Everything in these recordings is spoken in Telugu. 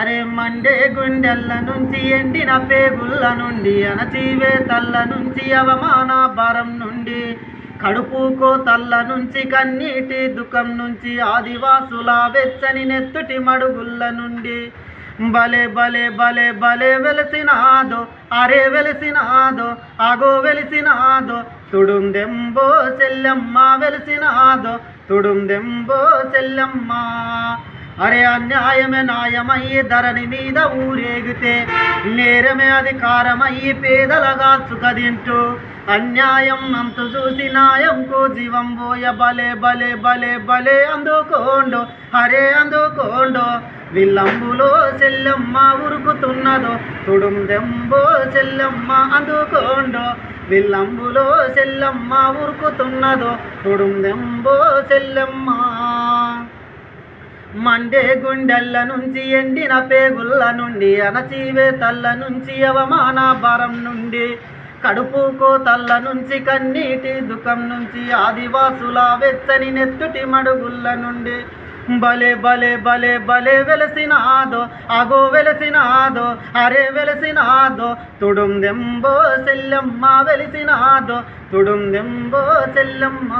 అరే మండే గుండెల్ల నుంచి ఎండిన పేగుళ్ళ నుండి అనచీవే తల్ల నుంచి అవమాన భారం నుండి కడుపుకో తల్ల నుంచి కన్నీటి దుఃఖం నుంచి ఆదివాసుల వెచ్చని నెత్తుటి మడుగుళ్ళ నుండి. బలే బలే బలే బలే వెలసినాదో అరే వెలసినాదో అగో వెలిసినాదో తుడుందెంబో చెల్లెమ్మ వెలిసినాదో తుడుందెంబో చెల్లెమ్మ. అరే అన్యాయమే న్యాయమయ్యి ధరణి మీద ఊరేగితే నేరమే అధికారమయ్యి పేదలగా చుకదింటూ అన్యాయం అంతు చూసి న్యాయంకు జీవం పోయ బలే బలే బలే బలే అందుకోండు. అరే అందుకోండు విల్లంబులో చెల్లెమ్మ ఉరుకుతున్నదో తుడుందెంబో చెల్లెమ్మ అందుకోండు. విల్లంబులో చెల్లెమ్మ ఉరుకుతున్నదో తుడుందెంబో చెల్లెమ్మ. మండే గుండెల్ల నుంచి ఎండిన పేగుళ్ళ నుండి అనచీవే తల్ల నుంచి అవమాన భారం నుండి కడుపు తల్ల నుంచి కన్నీటి దుఃఖం నుంచి ఆదివాసుల వెచ్చని నెత్తుటి మడుగుళ్ళ నుండి. బలే బలే బలే బలే వెలసినాదో అగో వెలసినాదో అరే వెలసినాదో తుడుం దెంబో చెల్లెమ్మ వెలిసినాదో తుడుం దెంబో చెల్లెమ్మ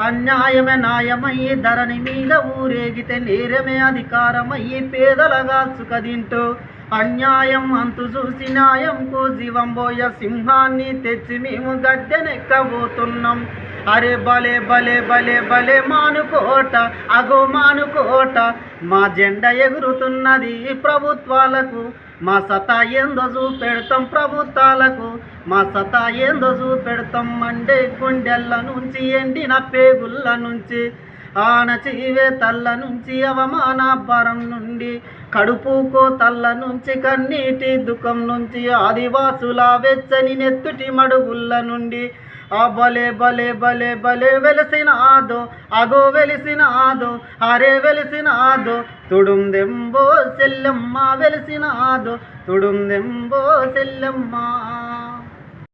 అన్యాయమే న్యాయమయ్యి ధరణి మీద ఊరేగితే నేరమే అధికారమయ్యి పేదలగా చుకదింటూ అన్యాయం అంతు చూసి న్యాయంకు జీవం పోయ సింహాన్ని తెచ్చి మేము గద్దెనెక్కబోతున్నాం అరే బలే బలే బలే బలే మానుకోట అగో మానుకోట. మా జెండా ఎగురుతున్నది ప్రభుత్వాలకు మా సతా ఏందో చూపెడతాం ప్రభుత్వాలకు మా సతా ఏందో చూపెడతాం మండే గుండెల్ల నుంచి ఎండిన పేగుళ్ళ నుంచి ఆనచీవే తల్ల నుంచి అవమాన భారం నుండి కడుపుకో తల్ల నుంచి కన్నీటి దుఃఖం నుంచి ఆదివాసుల వెచ్చని నెత్తుటి మడుగుళ్ళ నుండి ఆ బలే బలే బలే వెలిసిన ఆదో అగో వెలిసిన ఆదో అరే వెలిసిన ఆదో తుడుందెంబో సెల్లమ్మ వెలిసిన ఆదో తుడుందెంబో సెల్లమ్మ.